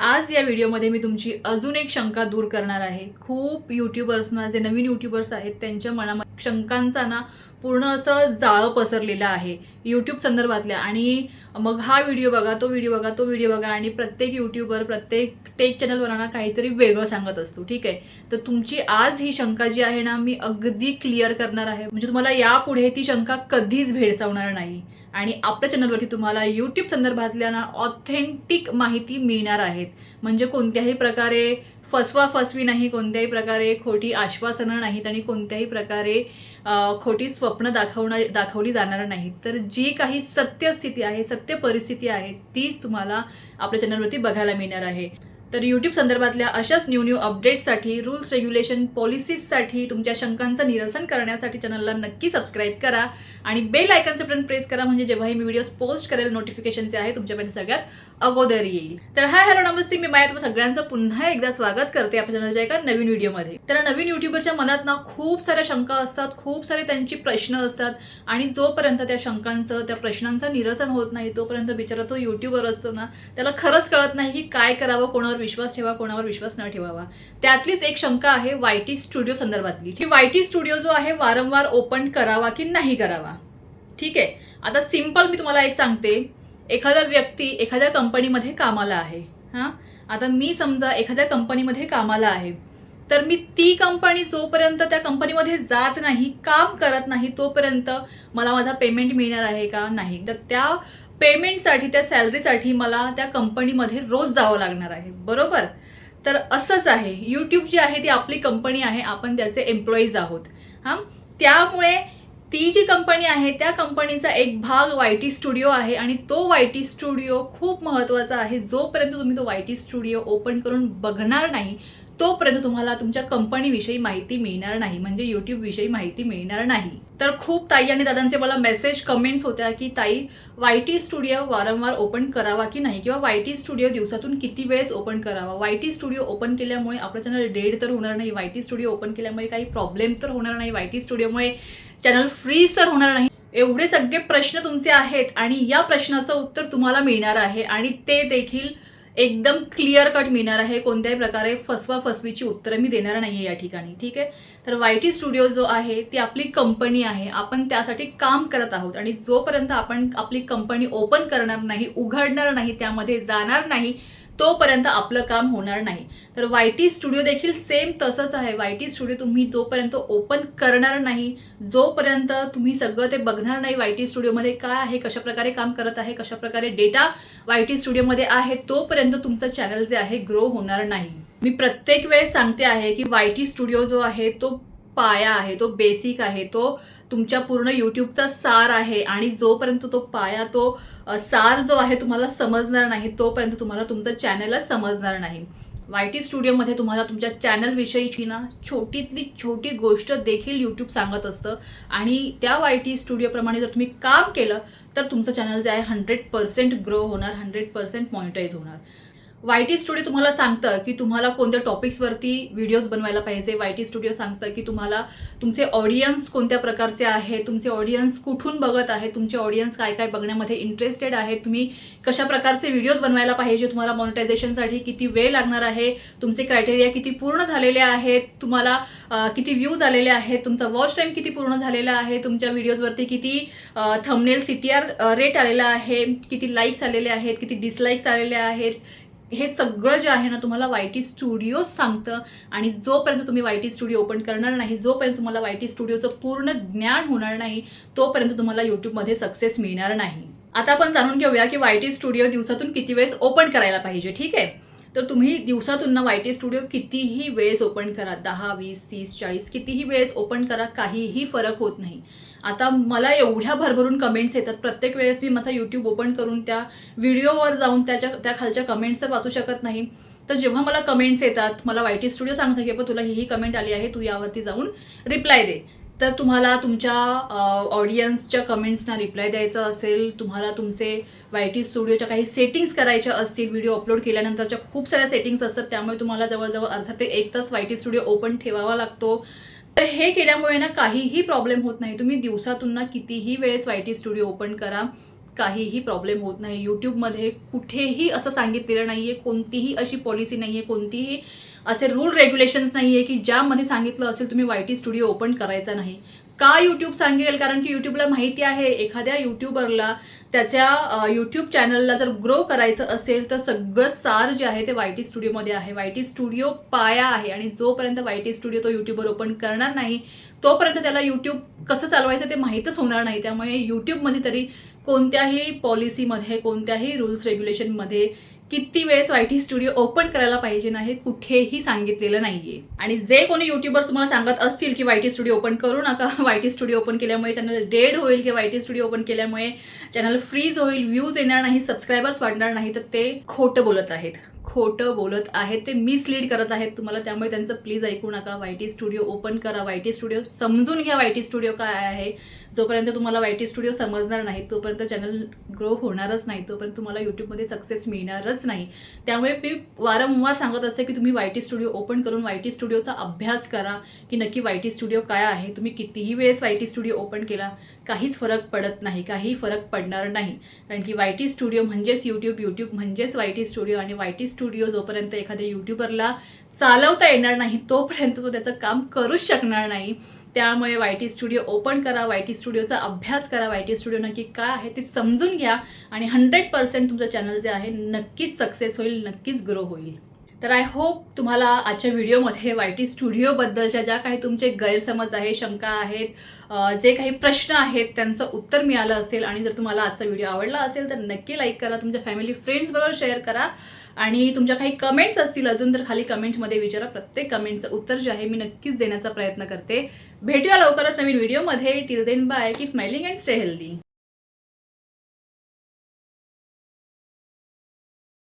आज या व्हिडिओमध्ये मी तुमची अजून एक शंका दूर करणार आहे. खूप यूट्यूबर्सना जे नवीन यूट्यूबर्स आहेत त्यांच्या मनामध्ये शंकांचा ना पूर्ण असं जाळं पसरलेलं आहे. यूट्यूब संदर्भातल्या आणि मग हा व्हिडिओ बघा तो व्हिडिओ बघा तो व्हिडिओ बघा आणि प्रत्येक यूट्यूबवर प्रत्येक टेक चॅनलवरांना काहीतरी वेगळं सांगत असतो ठीक आहे? तर तुमची आज ही शंका जी आहे ना मी अगदी क्लिअर करणार आहे. म्हणजे तुम्हाला यापुढे ती शंका कधीच भेडसावणार नाही. आणि आपल्या चॅनलवरती तुम्हाला यूट्यूब संदर्भातल्या ना ऑथेंटिक माहिती मिळणार आहेत. म्हणजे कोणत्याही प्रकारे फसवा फसवी नाही कोणत्याही प्रकारे खोटी आश्वासनं नाहीत आणि कोणत्याही प्रकारे खोटी स्वप्न दाखवणार दाखवली जाणार नाही. तर जी काही सत्य स्थिती आहे सत्य परिस्थिती आहे तीच तुम्हाला आपल्या चॅनलवरती बघायला मिळणार आहे. तर यूट्यूब संदर्भातल्या अशाच न्यू न्यू अपडेट्ससाठी रूल्स रेग्युलेशन पॉलिसीजसाठी तुमच्या शंकांचं निरसन करण्यासाठी चॅनलला नक्की सबस्क्राईब करा आणि बेल आयकनचं बटन प्रेस करा म्हणजे जेव्हाही मी व्हिडिओज पोस्ट करेल नोटिफिकेशनचे आहे तुमच्यापर्यंत सगळ्यात अगोदर येईल. तर हाय हॅलो नमस्ते मी माया तुम्हाला सगळ्यांचं पुन्हा एकदा स्वागत करते आपल्या चॅनलच्या एका नवीन व्हिडिओमध्ये तर नवीन युट्यूबरच्या मनात ना खूप साऱ्या शंका असतात खूप सारे त्यांची प्रश्न असतात आणि जोपर्यंत त्या शंकांचं त्या प्रश्नांचं निरसन होत नाही तोपर्यंत बिचारा तो युट्यूबर असतो ना त्याला खरंच कळत नाही की काय करावं कोणावर विश्वास ठेवा कोणावर विश्वास न ठेवावा. त्यातलीच एक शंका आहे वायटी स्टुडिओ संदर्भातली. की वायटी स्टुडिओ जो आहे वारंवार ओपन करावा की नाही करावा? ठीक आहे? आता सिंपल मी तुम्हाला एक सांगते. एखादा व्यक्ती एखाद्या कंपनीमध्ये कामाला आहे. हां? आता मी समजा एखाद्या कंपनीमध्ये कामाला आहे. तर मी ती कंपनी जोपर्यंत त्या कंपनीमध्ये जात नाही काम करत नाही तोपर्यंत मला माझा पेमेंट मिळणार आहे का? नाही. तर त्या पेमेंटसाठी त्या सॅलरीसाठी मला त्या कंपनीमध्ये रोज जावं लागणार आहे. बरोबर? तर असंच आहे. यूट्यूब जी आहे ती आपली कंपनी आहे. आपण त्याचे एम्प्लॉईज आहोत. हां? त्यामुळे ती जी कंपनी आहे त्या कंपनीचा एक भाग वाय टी स्टुडिओ आहे आणि तो वाय टी स्टुडिओ खूप महत्त्वाचा आहे. जोपर्यंत तुम्ही तो वाय टी स्टुडिओ ओपन करून बघणार नाही तोपर्यंत तुम्हाला तुमच्या कंपनीविषयी माहिती मिळणार नाही म्हणजे यूट्यूबविषयी माहिती मिळणार नाही. तर खूप ताई आणि दादांचे मला मेसेज कमेंट्स होत्या की ताई वाय टी स्टुडिओ वारंवार ओपन करावा की नाही? किंवा वाय टी स्टुडिओ दिवसातून किती वेळेस ओपन करावा? वाय टी स्टुडिओ ओपन केल्यामुळे आपलं चॅनल डेड तर होणार नाही. वाय टी स्टुडिओ ओपन केल्यामुळे काही प्रॉब्लेम तर होणार नाही. वाय टी स्टुडिओमुळे चॅनल फ्रीज तर होणार नाही. एवढे सगळे प्रश्न तुमचे आहेत आणि या प्रश्नाचं उत्तर तुम्हाला मिळणार आहे आणि ते देखील एकदम क्लिअर कट मिळणार आहे. कोणत्याही प्रकारे फसवा फसवीची उत्तरं मी देणार नाही आहे या ठिकाणी ठीक आहे? तर वाय टी स्टुडिओ जो आहे ती आपली कंपनी आहे. आपण त्यासाठी काम करत आहोत आणि जोपर्यंत आपण आपली कंपनी ओपन करणार नाही उघडणार नाही त्यामध्ये जाणार नाही तोपर्यंत आपलं काम होणार नाही. तर वाय टी स्टुडिओ देखील सेम तसंच आहे. वाय टी स्टुडिओ तुम्ही जोपर्यंत ओपन करणार नाही जोपर्यंत तुम्ही सगळं ते बघणार नाही वाय टी स्टुडिओमध्ये काय आहे कशा प्रकारे काम करत आहे कशाप्रकारे डेटा वाय टी स्टुडिओमध्ये आहे तोपर्यंत तुमचं चॅनल जे आहे ग्रो होणार नाही. मी प्रत्येक वेळेस सांगते आहे की वाय टी स्टुडिओ जो आहे तो पाया आहे तो बेसिक आहे तो तुमच्या पूर्ण यूट्यूबचा सार आहे आणि जोपर्यंत तो पाया तो सार जो आहे तुम्हाला समजणार नाही तोपर्यंत तुम्हाला तुमचं चॅनलच समजणार नाही. वाय टी स्टुडिओमध्ये तुम्हाला तुमच्या चॅनलविषयीची ना छोटीतली छोटी गोष्ट देखील यूट्यूब सांगत असतं. आणि त्या वाय टी स्टुडिओप्रमाणे जर तुम्ही काम केलं तर तुमचं चॅनल जे आहे हंड्रेड पर्सेंट ग्रो होणार हंड्रेड पर्सेंट मॉनिटाईज होणार. वाय टी स्टुडिओ तुम्हाला सांगतं की तुम्हाला कोणत्या टॉपिक्सवरती व्हिडिओज बनवायला पाहिजे? वाय टी स्टुडिओ सांगतं की तुम्हाला तुमचे ऑडियन्स कोणत्या प्रकारचे आहे? तुमचे ऑडियन्स कुठून बघत आहे? तुमचे ऑडियन्स काय काय बघण्यामध्ये इंटरेस्टेड आहे? तुम्ही कशा प्रकारचे व्हिडिओज बनवायला पाहिजे? तुम्हाला मॉनिटायझेशनसाठी किती वेळ लागणार आहे? तुमचे क्रायटेरिया किती पूर्ण झालेले आहेत? तुम्हाला किती व्ह्यूज आलेले आहेत? तुमचा वॉच टाईम किती पूर्ण झालेला आहे? तुमच्या व्हिडिओजवरती किती thumbnail C T R rate आलेला आहे? किती लाईक्स आलेले आहेत? किती डिसलाईक्स आलेले आहेत? हे सगळं जे आहे ना तुम्हाला वाय टी स्टुडिओ सांगतं. आणि जोपर्यंत तुम्ही वाय टी स्टुडिओ ओपन करणार नाही जोपर्यंत तुम्हाला वाय टी स्टुडिओचं पूर्ण ज्ञान होणार नाही तोपर्यंत तुम्हाला यूट्यूबमध्ये सक्सेस मिळणार नाही. आता आपण जाणून घेऊया की वाय टी स्टुडिओ दिवसातून किती वेळेस ओपन करायला पाहिजे ठीक आहे? तर तुम्ही दिवसातून ना वाय टी स्टुडिओ कितीही वेळेस ओपन करा दहा वीस तीस चाळीस कितीही वेळेस ओपन करा काहीही फरक होत नाही. आता मला एवढ्या भरभरून कमेंट्स येतात प्रत्येक वेळेस मी माझा यूट्यूब ओपन करून त्या व्हिडिओवर जाऊन त्याच्या त्या खालच्या कमेंट्स तर वाचू शकत नाही. तर जेव्हा मला कमेंट्स येतात मला वाय टी स्टुडिओ सांगतं की "बाबा, तुला ही ही कमेंट आली आहे तू यावरती जाऊन रिप्लाय दे. तर तुम्हाला तुमच्या ऑडियन्सच्या कमेंट्सना रिप्लाय द्यायचा असेल तुम्हाला तुमचे वाय टी स्टुडिओच्या काही सेटिंग्स करायच्या असतील व्हिडिओ अपलोड केल्यानंतरच्या खूप साऱ्या सेटिंग्स असतात त्यामुळे तुम्हाला जवळजवळ अर्धा ते एक तास वाय टी स्टुडिओ ओपन ठेवावा लागतो. तर हे केल्यामुळे ना काहीही प्रॉब्लेम होत नाही. तुम्ही दिवसातून ना कितीही वेळेस वाय टी स्टुडिओ ओपन करा. काहीही प्रॉब्लेम होत नाही. यूट्यूबमध्ये कुठेही असं सांगितलेलं नाही आहे कोणतीही अशी पॉलिसी नाही आहे कोणतीही असे रूल रेग्युलेशन्स नाही आहे की ज्यामध्ये सांगितलं असेल तुम्ही वाय टी स्टुडिओ ओपन करायचा नाही. का यूट्यूब सांगेल? कारण की यूट्यूबला माहिती आहे एखाद्या यूट्यूबरला त्याच्या यूट्यूब चॅनलला जर ग्रो करायचं असेल तर सगळं सार जे आहे ते वाय टी स्टुडिओमध्ये आहे. वाय टी स्टुडिओ पाया आहे आणि जोपर्यंत वाय टी स्टुडिओ तो यूट्यूबवर ओपन करणार नाही तोपर्यंत त्याला यूट्यूब कसं चालवायचं ते माहीतच होणार नाही. त्यामुळे यूट्यूबमध्ये तरी कोणत्याही पॉलिसीमध्ये कोणत्याही रूल्स रेग्युलेशनमध्ये किती वेळेस वाय टी स्टुडिओ ओपन करायला पाहिजे ना हे कुठेही सांगितलेलं नाहीये. आणि जे कोणी युट्यूबर्स तुम्हाला सांगत असतील की वाय टी स्टुडिओ ओपन करू नका वाय टी स्टुडिओ ओपन केल्यामुळे चॅनल डेड होईल किंवा वाय टी स्टुडिओ ओपन केल्यामुळे चॅनल फ्रीज होईल व्ह्यूज येणार नाही सबस्क्रायबर्स वाढणार नाही तर ते खोटं बोलत आहेत. खोटं बोलत आहेत ते मिसलीड करत आहेत तुम्हाला त्यामुळे त्यांचं प्लीज ऐकू नका वाय टी स्टुडिओ ओपन करा वाय टी स्टुडिओ समजून घ्या वाय टी स्टुडिओ काय आहे जोपर्यंत तुम्हाला वाय टी स्टुडिओ समजणार नाही तोपर्यंत चॅनल ग्रो होणारच नाही तोपर्यंत तुम्हाला यूट्यूबमध्ये सक्सेस मिळणारच नाही त्यामुळे मी वारंवार सांगत असते की तुम्ही वाय टी स्टुडिओ ओपन करून वाय टी स्टुडिओचा अभ्यास करा की नक्की वाय टी स्टुडिओ काय आहे तुम्ही कितीही वेळेस वाय टी स्टुडिओ ओपन केला काहीच फरक पडत नाही काही फरक पडणार नाही कारण की वाय टी स्टुडिओ म्हणजेच यूट्यूब यूट्यूब म्हणजेच वाय टी स्टुडिओ आणि वाय टी स्टुडिओ जोपर्यंत एखाद्या यूट्यूबरला चालवता येणार नाही तोपर्यंत तो त्याचं काम करूच शकणार नाही. त्यामुळे वाय टी स्टुडिओ ओपन करा वाय टी स्टुडिओचा अभ्यास करा. वाय टी स्टुडिओ नक्की काय आहे ते समजून घ्या आणि हंड्रेड पर्सेंट तुमचं चॅनल जे आहे नक्कीच सक्सेस होईल नक्कीच ग्रो होईल. तर आय होप तुम्हाला आजच्या व्हिडिओमध्ये वाय टी स्टुडिओबद्दलच्या ज्या काही तुमचे गैरसमज आहे शंका आहेत जे काही प्रश्न आहेत त्यांचं उत्तर मिळालं असेल आणि जर तुम्हाला आजचा व्हिडिओ आवडला असेल तर नक्की लाईक करा. तुमच्या फॅमिली फ्रेंड्सबरोबर शेअर करा. आणि तुमच्या काही कमेंट्स असतील अजून तर खाली कमेंट्समध्ये विचारा. प्रत्येक कमेंटचं उत्तर जे आहे मी नक्कीच देण्याचा प्रयत्न करते. भेटूया लवकरच नवीन व्हिडिओमध्ये till then bye keep smiling and stay healthy